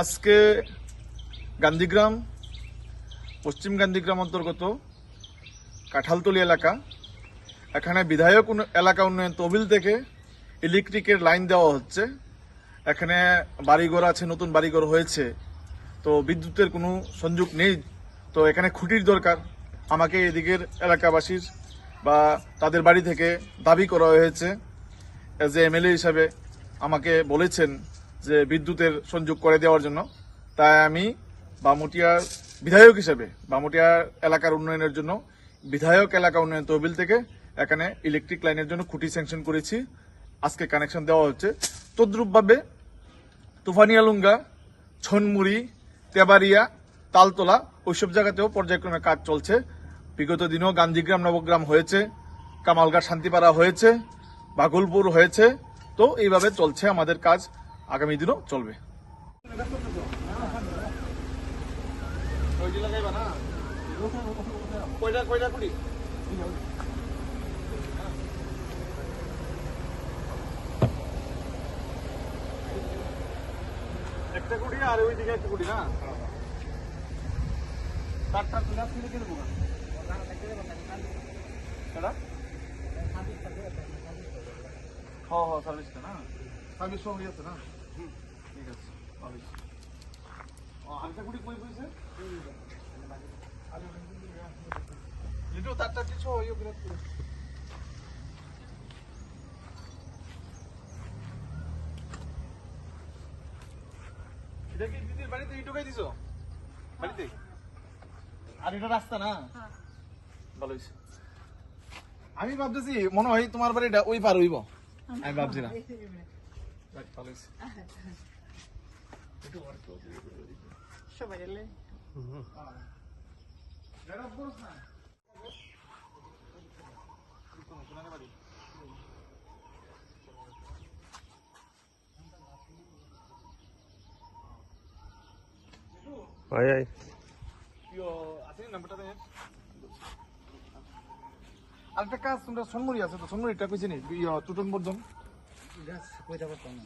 আজকে গান্ধীগ্রাম, পশ্চিম গান্ধীগ্রাম অন্তর্গত কাঁঠালতলি এলাকা। এখানে বিধায়ক এলাকা উন্নয়ন তহবিল থেকে ইলেকট্রিকের লাইন দেওয়া হচ্ছে। এখানে বাড়িঘর আছে, নতুন বাড়িঘর হয়েছে। তো বিদ্যুতের কোনো সংযোগ নেই। তো এখানে খুঁটির দরকার। আমাকে এদিকের এলাকাবাসীর বা তাদের বাড়ি থেকে দাবি করা হয়েছে। এজ এ এমএলএ হিসাবে আমাকে বলেছেন যে বিদ্যুতের সংযোগ করে দেওয়ার জন্য, তাই আমি বামুটিয়ার বিধায়ক হিসেবে, বামুটিয়া এলাকার উন্নয়নের জন্য বিধায়ক এলাকা উন্নয়ন তহবিল থেকে এখানে ইলেকট্রিক লাইনের জন্য খুঁটি স্যাংশন করেছি। আজকে কানেকশন দেওয়া হচ্ছে। তদ্রূপভাবে তুফানিয়ালুঙ্গা ছনমুড়ি তেবারিয়া তালতলা ওইসব জায়গাতেও পর্যায়ক্রমে কাজ চলছে। বিগত দিনেও গান্ধীগ্রাম, নবগ্রাম হয়েছে কামালঘাট শান্তিপাড়া হয়েছে বাগলপুর হয়েছে। তো এইভাবে চলছে আমাদের কাজ। আগামী দিনও চলবে। একটা কুড়ি আর ওই দিকে একটা কুড়ি না? কিনে কিনে দেবো? হ্যাঁ হ্যাঁ সার্ভিসটা না? সব হয়ে যাচ্ছে না? ঠিক আছে সার্ভিস ও কুড়ি কই পয়সা লিটো তারটা কিছু হইও করে এটা কি দিদির বাড়িতে ইটুকাই দিছো? বাড়িতে? আর এটা রাস্তা না? ভালো হয়েছে আমি ভাবতেছি মনে হয় তোমার বাড়িটা ওই পার হইব। আমি ভাবছি না। যাক, ভালো হয়েছে সবাই এলে আয় আয় আরেকটা কাজ তোমরা সোনমুড়ি আছে তো সোনমুড়িটা কইছি নি? টুটন বর্ধন। 裏すごい高かったんだ